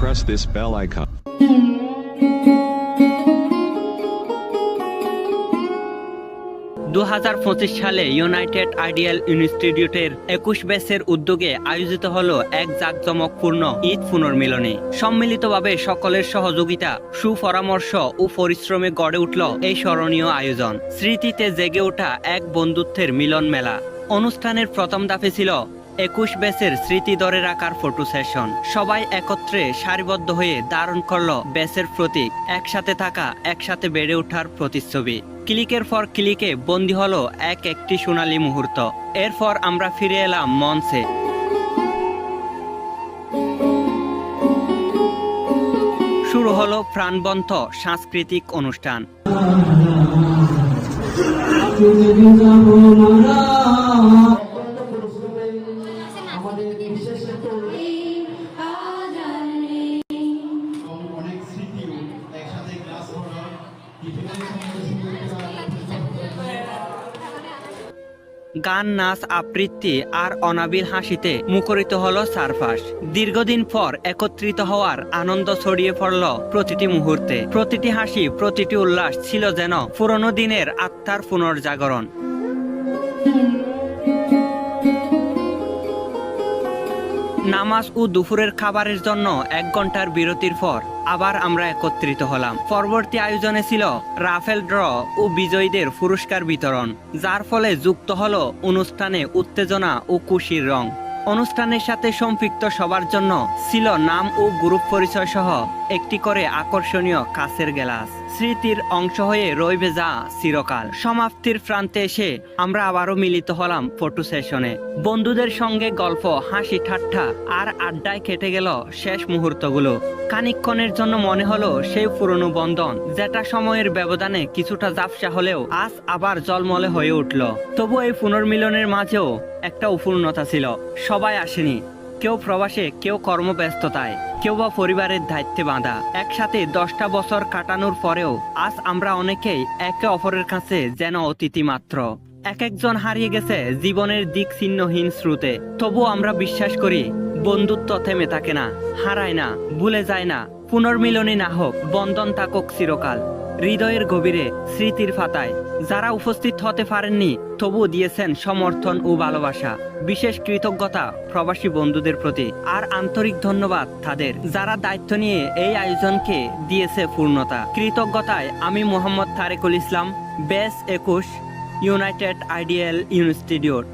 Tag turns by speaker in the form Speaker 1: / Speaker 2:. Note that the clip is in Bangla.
Speaker 1: press this bell icon.
Speaker 2: দু হাজার পঁচিশ সালে ইউনাইটেড আইডিয়াল ইনস্টিটিউটের একুশ ব্যাচের উদ্যোগে আয়োজিত হলো এক জাঁকজমকপূর্ণ ঈদ পুনর্মিলনী। সম্মিলিতভাবে সকলের সহযোগিতা, সুপরামর্শ ও পরিশ্রমে গড়ে উঠল এই স্মরণীয় আয়োজন। স্মৃতিতে জেগে ওঠা এক বন্ধুত্বের মিলন মেলা অনুষ্ঠানের প্রথম ধাপে ছিল একুশ ব্যাচের স্মৃতি ধরে রাখার ফটো সেশন। সবাই একত্রে সারিবদ্ধ হয়ে ধারণ করল ব্যাচের প্রতীক। একসাথে থাকা, একসাথে বেড়ে ওঠার প্রতিচ্ছবি। ক্লিকের পর ক্লিকে বন্দী হলো এক একটি সোনালী মুহূর্ত। এরপর আমরা ফিরে এলাম মঞ্চে। শুরু হলো প্রাণবন্ত সাংস্কৃতিক অনুষ্ঠান। গান, নাচ, আবৃত্তি আর অনাবিল হাসিতে মুখরিত হল সারফাস। দীর্ঘদিন পর একত্রিত হওয়ার আনন্দ ছড়িয়ে পড়ল প্রতিটি মুহূর্তে। প্রতিটি হাসি, প্রতিটি উল্লাস ছিল যেন পুরনো দিনের আত্মার পুনর্জাগরণ। নামাজ ও দুপুরের খাবারের জন্য এক ঘণ্টার বিরতির পর আবার আমরা একত্রিত হলাম। পরবর্তী আয়োজনে ছিল রাফেল ড্র ও বিজয়ীদের পুরস্কার বিতরণ, যার ফলে যুক্ত হল অনুষ্ঠানে উত্তেজনা ও খুশির রং। অনুষ্ঠানের সাথে সম্পৃক্ত সবার জন্য ছিল নাম ও গ্রুপ পরিচয় সহ একটি করে আকর্ষণীয় কাছের গ্লাস। স্মৃতির অংশ হয়ে রইবে যা চিরকাল। সমাপ্তির প্রান্তে এসে আমরা আবারও মিলিত হলাম ফটো সেশনে। বন্ধুদের সঙ্গে গল্প, হাসি, ঠাট্টা আর আড্ডায় কেটে গেল শেষ মুহূর্তগুলো। খানিকক্ষণের জন্য মনে হলো সেই পুরনো বন্ধন, যেটা সময়ের ব্যবধানে কিছুটা জাপসা হলেও আজ আবার জলমলে হয়ে উঠল। তবু এই পুনর্মিলনের মাঝেও একটা অপূর্ণতা ছিল। সবাই আসেনি। কেউ প্রবাসে, কেউ কর্মব্যস্ততায়, কেউ বা পরিবারের দায়িত্বে বাঁধা। একসাথে দশটা বছর কাটানোর পরেও আজ আমরা অনেকেই একে অপরের কাছে যেন অতিথি মাত্র এক একজন হারিয়ে গেছে জীবনের দিক ছিন্নহীন স্রোতে। তবু আমরা বিশ্বাস করি, বন্ধুত্ব থেমে থাকে না, হারায় না, ভুলে যায় না। পুনর্মিলনী না হোক, বন্ধন থাকুক চিরকাল। হৃদয়ের গভীরে স্মৃতির ফাতায়। যারা উপস্থিত হতে পারেননি তবু দিয়েছেন সমর্থন ও ভালোবাসা। বিশেষ কৃতজ্ঞতা প্রবাসী বন্ধুদের প্রতি। আর আন্তরিক ধন্যবাদ তাদের, যারা দায়িত্ব নিয়ে এই আয়োজনকে দিয়েছে পূর্ণতা। কৃতজ্ঞতায় আমি মোহাম্মদ তারেকুল ইসলাম, বেস একুশ, ইউনাইটেড আইডিয়াল ইনস্টিটিউট।